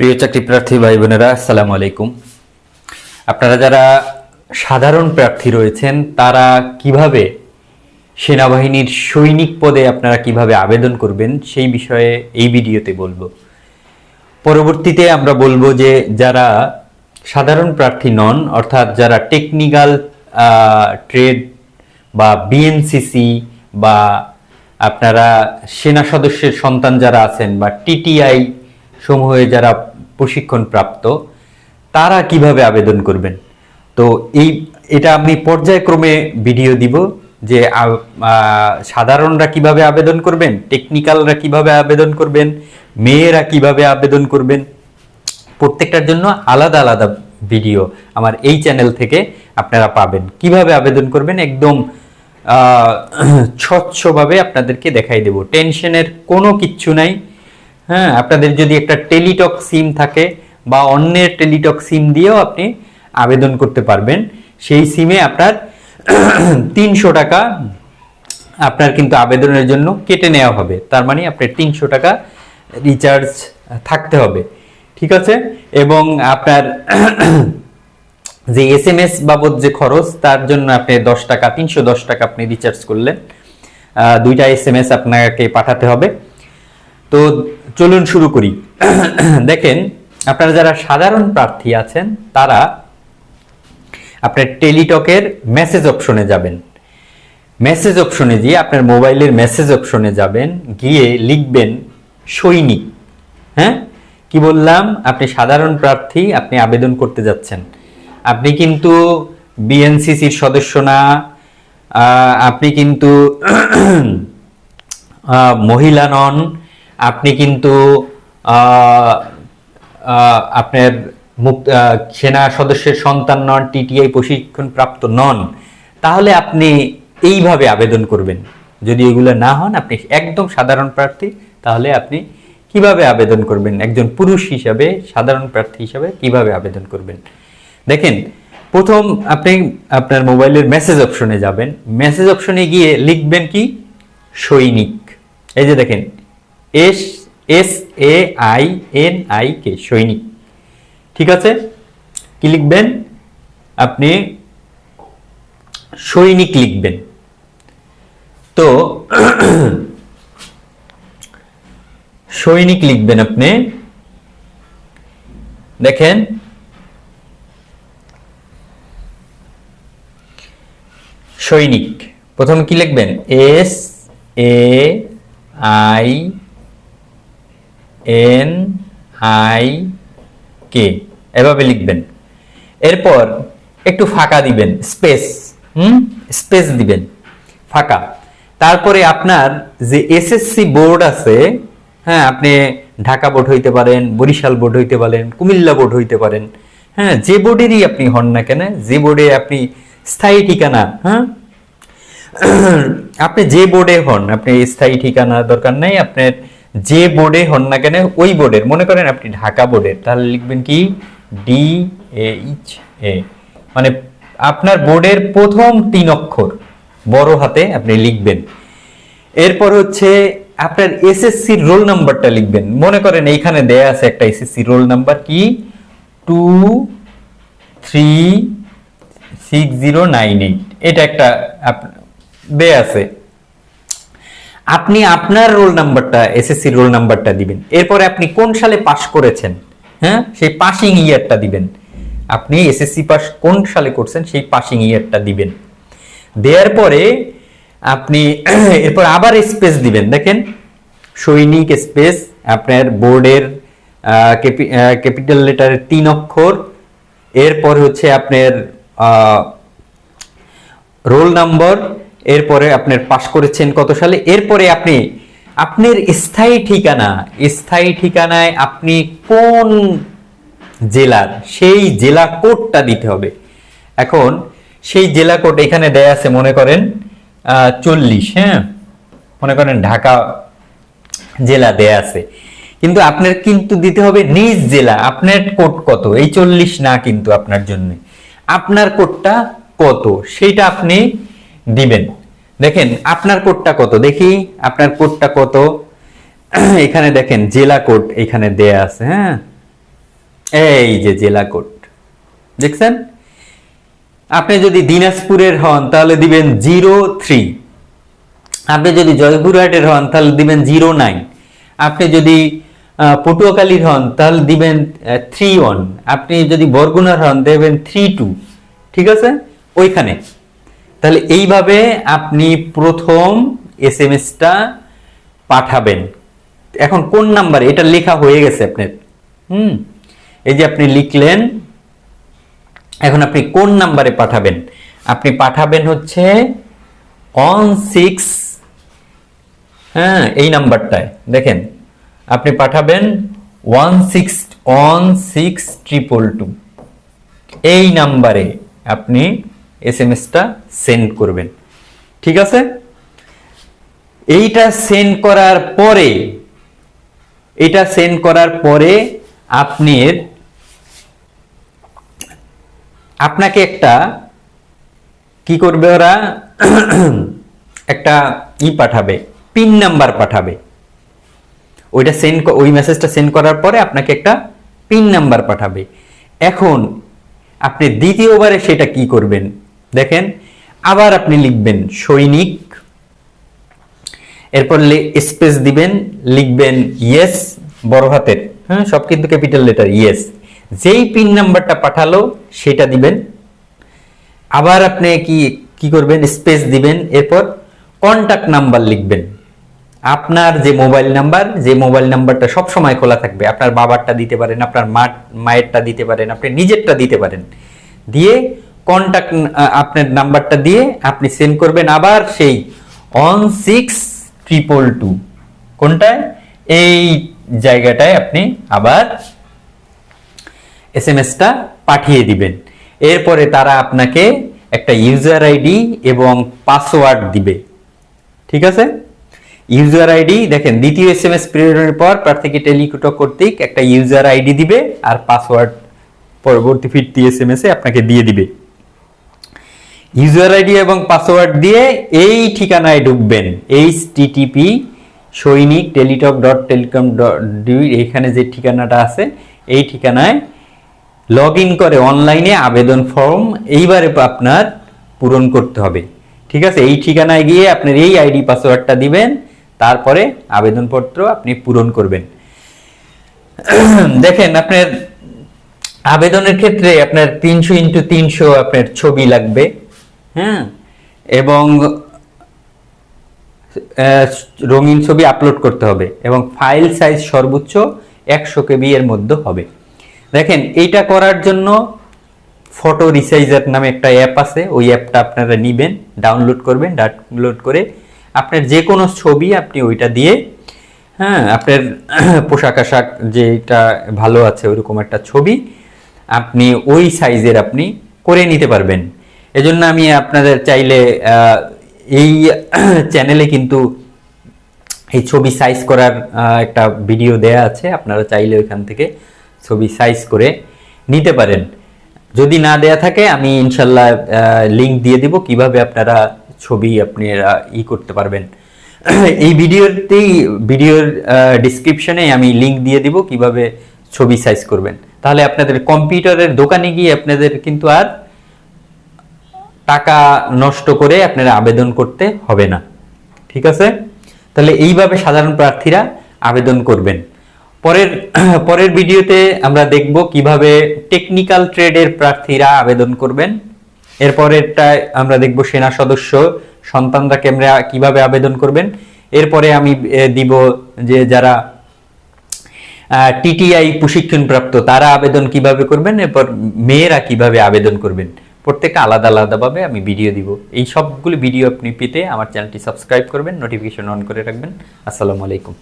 প্রিয় চাকরি প্রার্থী ভাই বোনেরা, আসসালামু আলাইকুম। আপনারা যারা সাধারণ প্রার্থী রয়েছেন, তারা কীভাবে সেনাবাহিনীর সৈনিক পদে আপনারা কীভাবে আবেদন করবেন, সেই বিষয়ে এই ভিডিওতে বলব। পরবর্তীতে আমরা বলব যে যারা সাধারণ প্রার্থী নন, অর্থাৎ যারা টেকনিক্যাল ট্রেড বা বিএনসিসি বা আপনারা সেনা সদস্যের সন্তান যারা আছেন বা টিটিআই সমূহে যারা প্রশিক্ষণ প্রাপ্ত তারা কীভাবে আবেদন করবেন? তো এই, এটা আমি পর্যায়ক্রমে ভিডিও দিব যে সাধারণরা কীভাবে আবেদন করবেন টেকনিক্যালরা কীভাবে আবেদন করবেন, মেয়েরা কীভাবে আবেদন করবেন, প্রত্যেকটার জন্য আলাদা আলাদা ভিডিও আমার এই চ্যানেল থেকে আপনারা পাবেন। কীভাবে আবেদন করবেন? একদম স্বচ্ছভাবে আপনাদেরকে দেখাই দেব। টেনশনের কোনো কিচ্ছু নাই। হ্যাঁ আপনাদের যদি একটা টেলিটক সিম থাকে বা অন্যের টেলিটক সিম দিয়েও আপনি আবেদন করতে পারবেন, সেই সিমে আপনার তিনশো টাকা আপনার কিন্তু আবেদনের জন্য কেটে নেওয়া হবে। তার মানে আপনার তিনশো টাকা রিচার্জ থাকতে হবে। ঠিক আছে? এবং আপনার যে এস এম এস বাবদ যে খরচ, তার জন্য আপনি দশ টাকা, তিনশো দশ টাকা আপনি রিচার্জ করলেন। দুইটা এস এম এস আপনাকে পাঠাতে হবে। তো চলুন শুরু করি। দেখেন, আপনারা যারা সাধারণ প্রার্থী আছেন, তারা আপনার টেলিটকের মেসেজ অপশনে যাবেন। মেসেজ অপশনে গিয়ে আপনার মোবাইলের মেসেজ অপশনে যাবেন, গিয়ে লিখবেন সৈনিক। হ্যাঁ? কি বললাম? আপনি সাধারণ প্রার্থী, আপনি আবেদন করতে যাচ্ছেন। আপনি কিন্তু বিএনসিসির সদস্য না আপনি কিন্তু মহিলা নন আপনি কিন্তু আপনার মুক্ত সেনা সদস্যের সন্তান নন, টিটিআই প্রশিক্ষণ প্রাপ্ত নন, তাহলে আপনি এইভাবে আবেদন করবেন। যদি এগুলো না হন, আপনি একদম সাধারণ প্রার্থী, তাহলে আপনি কীভাবে আবেদন করবেন? একজন পুরুষ হিসাবে, সাধারণ প্রার্থী হিসাবে কীভাবে আবেদন করবেন? দেখেন, প্রথম আপনি আপনার মোবাইলের মেসেজ অপশনে যাবেন। মেসেজ অপশনে গিয়ে লিখবেন কি? সৈনিক। এই যে দেখেন S S, A, I, N, I, K, সৈনিক। ঠিক আছে? কি লিখবেন? আপনি সৈনিক লিখবেন। তো সৈনিক লিখবেন আপনি। দেখেন। সৈনিক। প্রথমে কি লিখবেন? S, A, I N I K এভাবে লিখবেন। এরপর একটু ফাঁকা দিবেন স্পেস হুম? স্পেস দিবেন, ফাঁকা। তারপরে আপনার যে এসএসসি বোর্ড আছে হ্যাঁ আপনি ঢাকা বোর্ড হইতে পারেন, বরিশাল বোর্ড হইতে পারেন, কুমিল্লা বোর্ড হইতে পারেন হ্যাঁ যে বোর্ডেরই আপনি হন না কেন, যে বোর্ডে আপনি স্থায়ী ঠিকানা হ্যাঁ? আপনি যে বোর্ডে হন, আপনি স্থায়ী ঠিকানা দরকার নাই, আপনার যে বোর্ডে হন না কেন, ওই বোর্ডের, মনে করেন আপনি ঢাকা বোর্ডের, তাহলে লিখবেন কি? ডি এইচ এ মানে আপনার বোর্ডের প্রথম তিন অক্ষর বড় হাতে আপনি লিখবেন। এরপর হচ্ছে আপনার এসএসসি রোল নাম্বারটা লিখবেন। মনে করেন এইখানে দেয়া আছে একটা এসএসসি রোল নাম্বার কি? Two three six zero nine eight এটা একটা দেয়া আছে। আপনি আপনার রোল নাম্বারটা এসএসসি রোল নাম্বারটা দিবেন। এরপরে আপনি কোন সালে পাশ করেছেন? হ্যাঁ? সেই পাসিং ইয়ারটা দিবেন। আপনি এসএসসি পাস কোন সালে করছেন? সেই পাসিং ইয়ারটা দিবেন। দেওয়ার পরে আপনি এরপর আবার স্পেস দিবেন। দেখেন, সৈনিক স্পেস আপনার বোর্ডের ক্যাপিটাল লেটারের তিন অক্ষর। এরপর হচ্ছে আপনার রোল নাম্বার এরপরে আপনার পাস করেছেন কত সালে? এরপরে আপনি, আপনার স্থায়ী ঠিকানা, স্থায়ী ঠিকানায় আপনি কোন জেলার, সেই জেলা কোডটা দিতে হবে। এখন সেই জেলা কোড এখানে দেয়া আছে, মনে করেন চল্লিশ হ্যাঁ? মনে করেন ঢাকা জেলা দেয়া আছে। কিন্তু আপনার কিন্তু দিতে হবে নিজ জেলা, আপনার কোড কত? এই চল্লিশ না কিন্তু আপনার জন্য। আপনার কোডটা কত? সেইটা আপনি দিবেন। দেখেন, আপনার কোডটা কত? দেখি, আপনার কোডটা কত? এখানে দেখেন, জেলা কোড এখানে দেয়া আছে হ্যাঁ? এই যে জেলা কোড দেখছেন? আপনি যদি দিনাজপুরের হন, তাহলে দিবেন জিরো থ্রি। আপনি যদি জয়পুরহাটের হন, তাহলে দিবেন জিরো নাইন। আপনি যদি পটুয়াখালীর হন, তাহলে দিবেন থ্রি ওয়ান আপনি যদি বরগুনার হন, দেবেন থ্রি টু ঠিক আছে? ওইখানে। তাহলে এইভাবে আপনি প্রথম এস এম এসটা পাঠাবেন। এখন কোন নাম্বারে? এটা লেখা হয়ে গেছে আপনার। হুম? এই যে আপনি লিখলেন, এখন আপনি কোন নাম্বারে পাঠাবেন? আপনি পাঠাবেন হচ্ছে অন সিক্স হ্যাঁ এই নাম্বারটায়। দেখেন, আপনি পাঠাবেন one six one six triple two. এই নাম্বারে আপনি এস এম এসটা সেন্ড করবেন। ঠিক আছে? এইটা সেন্ড করার পরে, এটা সেন্ড করার পরে আপনি আপনাকে একটা কি করবে ওরা? একটা ই পাঠাবে পিন নাম্বার পাঠাবে। ওইটা সেন্ড ওই মেসেজটা সেন্ড করার পরে আপনাকে একটা পিন নাম্বার পাঠাবে। এখন আপনি দ্বিতীয়বারে সেটা কি করবেন? দেখেন, আবার আপনি লিখবেন সৈনিক, এরপর স্পেস দিবেন, লিখবেন ইয়েস বড় হাতের হ্যাঁ সব কিন্তু ক্যাপিটাল লেটার ইয়েস যেই পিন নাম্বারটা পাঠালো, সেটা দিবেন। আবার আপনি কি কি করবেন? স্পেস দিবেন, এরপর কন্টাক্ট নাম্বার লিখবেন। আপনার যে মোবাইল নাম্বার যে মোবাইল নাম্বারটা সব সময় খোলা থাকবে, আপনার বাবারটা দিতে পারেন, আপনার মা মায়েরটা দিতে পারেন, আপনি নিজেরটা দিতে পারেন। দিয়ে কন্টাক্ট আপনার নাম্বারটা দিয়ে আপনি সেন্ড করবেন আবার সেই অন সিক্স ট্রিপল টু কোনটায়? এই জায়গাটায় আপনি আবার এস এম এসটা পাঠিয়ে দিবেন। এরপরে তারা আপনাকে একটা ইউজার আইডি এবং পাসওয়ার্ড দিবে। ঠিক আছে? ইউজার আইডি দেখেন, দ্বিতীয় এস এম এস প্রেরণের পর প্রার্থীকে টেলিকুটক কর্তৃক একটা ইউজার আইডি দিবে আর পাসওয়ার্ড পরবর্তী ফিরতি এস এম এস আপনাকে দিয়ে দিবে। ইউজার আইডি এবং পাসওয়ার্ড দিয়ে এই ঠিকানায় ঢুকবেন। এইচ টিটিপি সৈনিক টেলিটক ডট টেলিকম ডট এইখানে যে ঠিকানাটা আছে, এই ঠিকানায় লগ ইন করে অনলাইনে আবেদন ফর্ম এইবারে আপনার পূরণ করতে হবে। ঠিক আছে? এই ঠিকানায় গিয়ে আপনার এই আইডি পাসওয়ার্ডটা দিবেন, তারপরে আবেদনপত্র আপনি পূরণ করবেন। দেখেন, আপনার আবেদনের ক্ষেত্রে আপনার তিনশো ইন্টু তিনশো আপনার ছবি লাগবে। হ্যাঁ। এবং রঙিন ছবি আপলোড করতে হবে এবং ফাইল সাইজ সর্বোচ্চ একশো কেবি এর মধ্যে হবে। দেখেন, এইটা করার জন্য ফটো রিসাইজার নামে একটা অ্যাপ আছে, ওই অ্যাপটা আপনারা নিবেন ডাউনলোড করবেন ডাউনলোড করে আপনার যে কোনো ছবি আপনি ওইটা দিয়ে হ্যাঁ আপনার পোশাক আশাক যেটা ভালো আছে ওইরকম একটা ছবি আপনি ওই সাইজের আপনি করে নিতে পারবেন। এজন্য আমি আপনাদের চাইলে এই চ্যানেলে কিন্তু এই ছবি সাইজ করার একটা ভিডিও দেয়া আছে। আপনারা চাইলে ওইখান থেকে ছবি সাইজ করে নিতে পারেন। যদি না দেয়া থাকে, আমি ইনশাল্লাহ লিংক দিয়ে দিব কীভাবে আপনারা ছবি আপনারা ই করতে পারবেন। এই ভিডিওতেই ভিডিওর ডিসক্রিপশনে আমি লিংক দিয়ে দিব কীভাবে ছবি সাইজ করবেন। তাহলে আপনাদের কম্পিউটারের দোকানে গিয়ে আপনাদের কিন্তু আর টাকা নষ্ট করে আপনারা আবেদন করতে হবে না। ঠিক আছে? তাহলে এইভাবে সাধারণ প্রার্থীরা আবেদন করবেন। পরের পরের ভিডিওতে আমরা দেখব কীভাবে টেকনিক্যাল ট্রেডের প্রার্থীরা আবেদন করবেন। এরপরেরটায় আমরা দেখব সেনা সদস্য, সন্তানরা কেমরা কীভাবে আবেদন করবেন। এরপরে আমি দিব যে যারা টিটিআই প্রশিক্ষণপ্রাপ্ত, তারা আবেদন কীভাবে করবেন, এরপর মেয়েরা কীভাবে আবেদন করবেন। প্রত্যেকটা আলাদা আলাদাভাবে আমি ভিডিও দিব। এই সবগুলো ভিডিও আপনি পেতে আমার চ্যানেলটি সাবস্ক্রাইব করবেন নোটিফিকেশন অন করে রাখবেন। আসসালামু আলাইকুম।